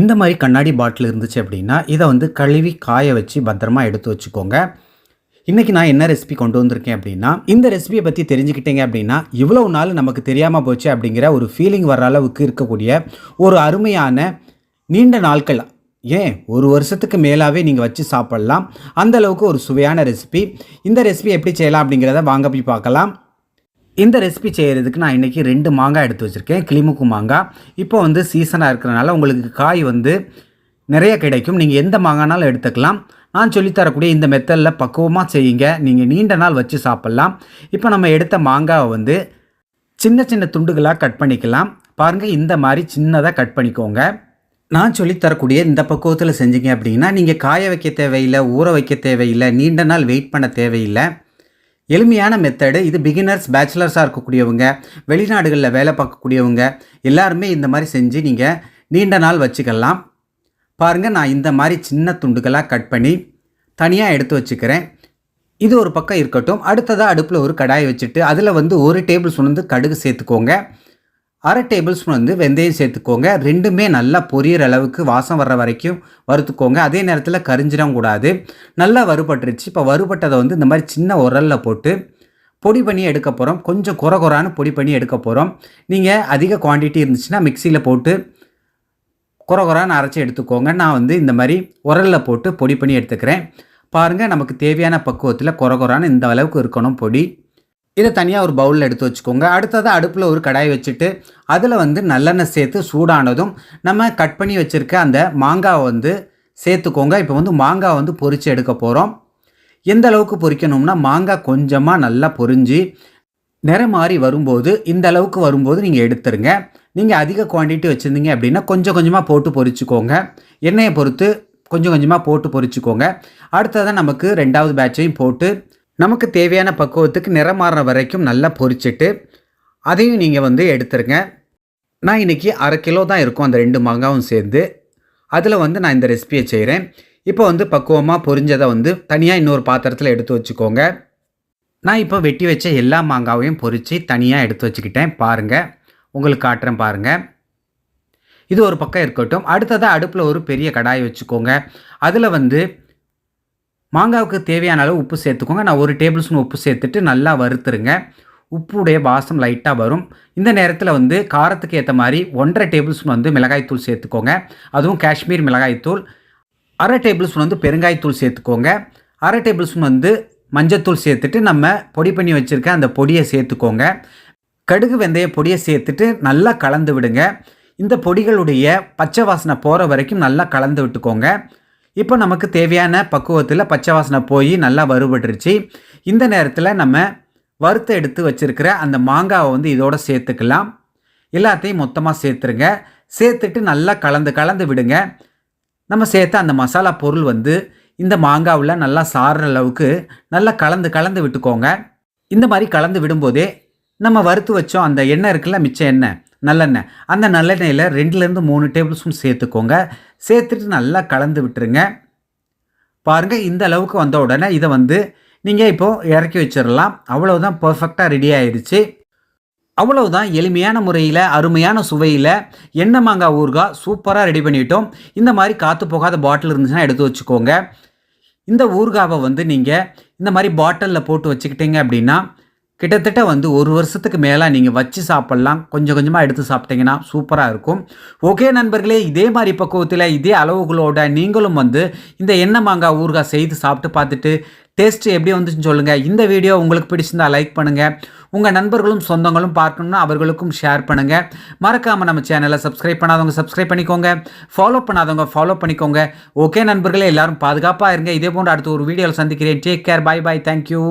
இந்த மாதிரி கண்ணாடி பாட்டில் இருந்துச்சு அப்படின்னா இதை வந்து கழுவி காய வச்சு பத்திரமா எடுத்து வச்சுக்கோங்க. இன்றைக்கி நான் என்ன ரெசிபி கொண்டு வந்திருக்கேன் அப்படின்னா இந்த ரெசிபியை பற்றி தெரிஞ்சுக்கிட்டீங்க அப்படின்னா இவ்வளோ நாள் நமக்கு தெரியாமல் போச்சு அப்படிங்கிற ஒரு ஃபீலிங் வர அளவுக்கு இருக்கக்கூடிய ஒரு அருமையான நீண்ட நாட்கள் ஏன் ஒரு வருஷத்துக்கு மேலாகவே நீங்கள் வச்சு சாப்பிட்லாம். அந்தளவுக்கு ஒரு சுவையான ரெசிபி இந்த ரெசிபி எப்படி செய்யலாம் அப்படிங்கிறத வாங்க போய் பார்க்கலாம். இந்த ரெசிபி செய்கிறதுக்கு நான் இன்றைக்கி ரெண்டு மாங்காய் எடுத்து வச்சுருக்கேன் கிளிமுக்கு மாங்காய். இப்போ வந்து சீசனாக இருக்கிறனால உங்களுக்கு காய் வந்து நிறைய கிடைக்கும். நீங்கள் எந்த மாங்கானாலும் எடுத்துக்கலாம். நான் சொல்லித்தரக்கூடிய இந்த மெத்தடில் பக்குவமாக செய்யுங்க. நீங்கள் நீண்ட நாள் வச்சு சாப்பிட்லாம். இப்போ நம்ம எடுத்த மாங்காவை வந்து சின்ன சின்ன துண்டுகளாக கட் பண்ணிக்கலாம். பாருங்கள் இந்த மாதிரி சின்னதாக கட் பண்ணிக்கோங்க. நான் சொல்லித்தரக்கூடிய இந்த பக்குவத்தில் செஞ்சீங்க அப்படின்னா நீங்கள் காய வைக்க தேவையில்லை ஊற வைக்க தேவையில்லை நீண்ட நாள் வெயிட் பண்ண தேவையில்லை. எளிமையான மெத்தடு இது பிகினர்ஸ் பேச்சுலர்ஸாக இருக்கக்கூடியவங்க வெளிநாடுகளில் வேலை பார்க்கக்கூடியவங்க எல்லாருமே இந்த மாதிரி செஞ்சு நீங்கள் நீண்ட நாள் வச்சுக்கலாம். பாருங்கள் நான் இந்த மாதிரி சின்ன துண்டுகளாக கட் பண்ணி தனியாக எடுத்து வச்சுக்கிறேன். இது ஒரு பக்கம் இருக்கட்டும். அடுத்ததாக அடுப்பில் ஒரு கடாயை வச்சுட்டு அதில் வந்து ஒரு டேபிள் ஸ்பூன் வந்து கடுகு சேர்த்துக்கோங்க. அரை டேபிள் ஸ்பூன் வந்து வெந்தயம் சேர்த்துக்கோங்க. ரெண்டுமே நல்லா பொரியிற அளவுக்கு வாசம் வர்ற வரைக்கும் வறுத்துக்கோங்க. அதே நேரத்தில் கரிஞ்சிடம் கூடாது. நல்லா வறுபட்டுருச்சு. இப்போ வறுபட்டதை வந்து இந்த மாதிரி சின்ன உரலில் போட்டு பொடி பண்ணி எடுக்க போகிறோம் கொஞ்சம் குறை குறான்னு பொடி பண்ணி எடுக்க போகிறோம் நீங்கள் அதிக குவான்டிட்டி இருந்துச்சுன்னா மிக்சியில் போட்டு குறை குறான்னு அரைச்சி எடுத்துக்கோங்க. நான் வந்து இந்த மாதிரி உரலில் போட்டு பொடி பண்ணி எடுத்துக்கிறேன். பாருங்கள் நமக்கு தேவையான பக்குவத்தில் குறை குறான்னு இந்த அளவுக்கு இருக்கணும் பொடி. இதை தனியாக ஒரு பவுலில் எடுத்து வச்சுக்கோங்க. அடுத்ததாக அடுப்பில் ஒரு கடாய் வச்சுட்டு அதில் வந்து நல்லெண்ணெய் சேர்த்து சூடானதும் நம்ம கட் பண்ணி வச்சுருக்க அந்த மாங்காவை வந்து சேர்த்துக்கோங்க. இப்போ வந்து மாங்காய் வந்து பொரித்து எடுக்க போகிறோம் எந்த அளவுக்கு பொரிக்கணும்னா மாங்காய் கொஞ்சமாக நல்லா பொரிஞ்சு நிறம் மாறி வரும்போது இந்த அளவுக்கு வரும்போது நீங்கள் எடுத்துருங்க. நீங்கள் அதிக குவான்டிட்டி வச்சுருந்தீங்க அப்படின்னா கொஞ்சம் கொஞ்சமாக போட்டு பொரிச்சுக்கோங்க. எண்ணெயை பொறுத்து கொஞ்சம் கொஞ்சமாக போட்டு பொரிச்சுக்கோங்க. அடுத்ததான் நமக்கு ரெண்டாவது பேட்சையும் போட்டு நமக்கு தேவையான பக்குவத்துக்கு நிறம் மாறுற வரைக்கும் நல்லா பொரிச்சிட்டு அதையும் நீங்கள் வந்து எடுத்துருங்க. நான் இன்றைக்கி அரை கிலோ தான் இருக்கும் அந்த ரெண்டு மாங்காவும் சேர்ந்து. அதில் வந்து நான் இந்த ரெசிபியை செய்கிறேன் இப்போ வந்து பக்குவமாக பொரிஞ்சதை வந்து தனியாக இன்னொரு பாத்திரத்தில் எடுத்து வச்சுக்கோங்க. நான் இப்போ வெட்டி வச்ச எல்லா மாங்காவையும் பொரித்து தனியாக எடுத்து வச்சுக்கிட்டேன் பாருங்கள் உங்களுக்கு காட்டுறேன் பாருங்கள் இது ஒரு பக்கம் இருக்கட்டும். அடுத்ததாக அடுப்பில் ஒரு பெரிய கடாய் வச்சுக்கோங்க. அதில் வந்து மாங்காவுக்கு தேவையான அளவு உப்பு சேர்த்துக்கோங்க. நான் ஒரு டேபிள் ஸ்பூன் உப்பு சேர்த்துட்டு நல்லா வறுத்துருங்க. உப்புடைய வாசம் லைட்டாக வரும். இந்த நேரத்தில் வந்து காரத்துக்கு ஏற்ற மாதிரி ஒன்றரை டேபிள் ஸ்பூன் வந்து மிளகாய்த்தூள் சேர்த்துக்கோங்க. அதுவும் காஷ்மீர் மிளகாய்த்தூள் அரை டேபிள் ஸ்பூன் வந்து பெருங்காய்த்தூள் சேர்த்துக்கோங்க. அரை டேபிள் ஸ்பூன் வந்து மஞ்சத்தூள் சேர்த்துட்டு நம்ம பொடி பண்ணி வச்சுருக்க அந்த பொடியை சேர்த்துக்கோங்க. கடுகு வெந்தய பொடியை சேர்த்துட்டு நல்லா கலந்து விடுங்க. இந்த பொடிகளுடைய பச்சை வாசனை போகிற வரைக்கும் நல்லா கலந்து விட்டுக்கோங்க. இப்போ நமக்கு தேவையான பக்குவத்தில் பச்சை வாசனை போய் நல்லா வறுபட்டுருச்சு. இந்த நேரத்தில் நம்ம வறுத்து எடுத்து வச்சுருக்கிற அந்த மாங்காவை வந்து இதோட சேர்த்துக்கலாம். எல்லாத்தையும் மொத்தமாக சேர்த்துருங்க. சேர்த்துட்டு நல்லா கலந்து கலந்து விடுங்க. நம்ம சேர்த்த அந்த மசாலா பொருள் வந்து இந்த மாங்காவில் நல்லா சாறுற அளவுக்கு நல்லா கலந்து கலந்து விட்டுக்கோங்க. இந்த மாதிரி கலந்து விடும்போதே நம்ம வறுத்து வச்சோம் அந்த எண்ணெய் இருக்குல்ல மிச்சம் எண்ணெய் நல்லெண்ணெய் அந்த நல்லெண்ணெயில் ரெண்டுலேருந்து மூணு டேபிள் ஸ்பூன் சேர்த்துக்கோங்க. சேர்த்துட்டு நல்லா கலந்து விட்டுருங்க. பாருங்கள் இந்த அளவுக்கு வந்த உடனே இதை வந்து நீங்கள் இப்போது இறக்கி வச்சிடலாம் அவ்வளோதான் பர்ஃபெக்டாக ரெடி ஆயிடுச்சு அவ்வளவுதான் எளிமையான முறையில் அருமையான சுவையில் எண்ணெய் மாங்காய் ஊறுகாய் சூப்பராக ரெடி பண்ணிட்டோம். இந்த மாதிரி காற்று போகாத பாட்டில் இருந்துச்சுன்னா எடுத்து வச்சுக்கோங்க. இந்த ஊறுகாவை வந்து நீங்கள் இந்த மாதிரி பாட்டிலில் போட்டு வச்சுக்கிட்டீங்க அப்படின்னா கிட்டத்தட்ட வந்து ஒரு வருஷத்துக்கு மேலே நீங்கள் வச்சு சாப்பிட்லாம். கொஞ்சம் கொஞ்சமாக எடுத்து சாப்பிட்டீங்கன்னா சூப்பராக இருக்கும். ஓகே நண்பர்களே இதே மாதிரி பக்குவத்தில் இதே அளவுகளோட நீங்களும் வந்து இந்த எண்ணெய் மாங்காய் ஊறுகாய் செய்து சாப்பிட்டு பார்த்துட்டு டேஸ்ட் எப்படி வந்துச்சுன்னு சொல்லுங்கள் இந்த வீடியோ உங்களுக்கு பிடிச்சிருந்தா லைக் பண்ணுங்கள் உங்கள் நண்பர்களும் சொந்தங்களும் பார்க்கணும்னா அவர்களுக்கும் ஷேர் பண்ணுங்கள் மறக்காமல் நம்ம சேனலை சப்ஸ்கிரைப் பண்ணாதவங்க சப்ஸ்கிரைப் பண்ணிக்கோங்க. ஃபாலோ பண்ணாதவங்க ஃபாலோ பண்ணிக்கோங்க. ஓகே நண்பர்களே எல்லாரும் பாதுகாப்பாக இருங்க. இதே போன்று அடுத்த ஒரு வீடியோவில் சந்திக்கிறேன். Take care bye bye thank you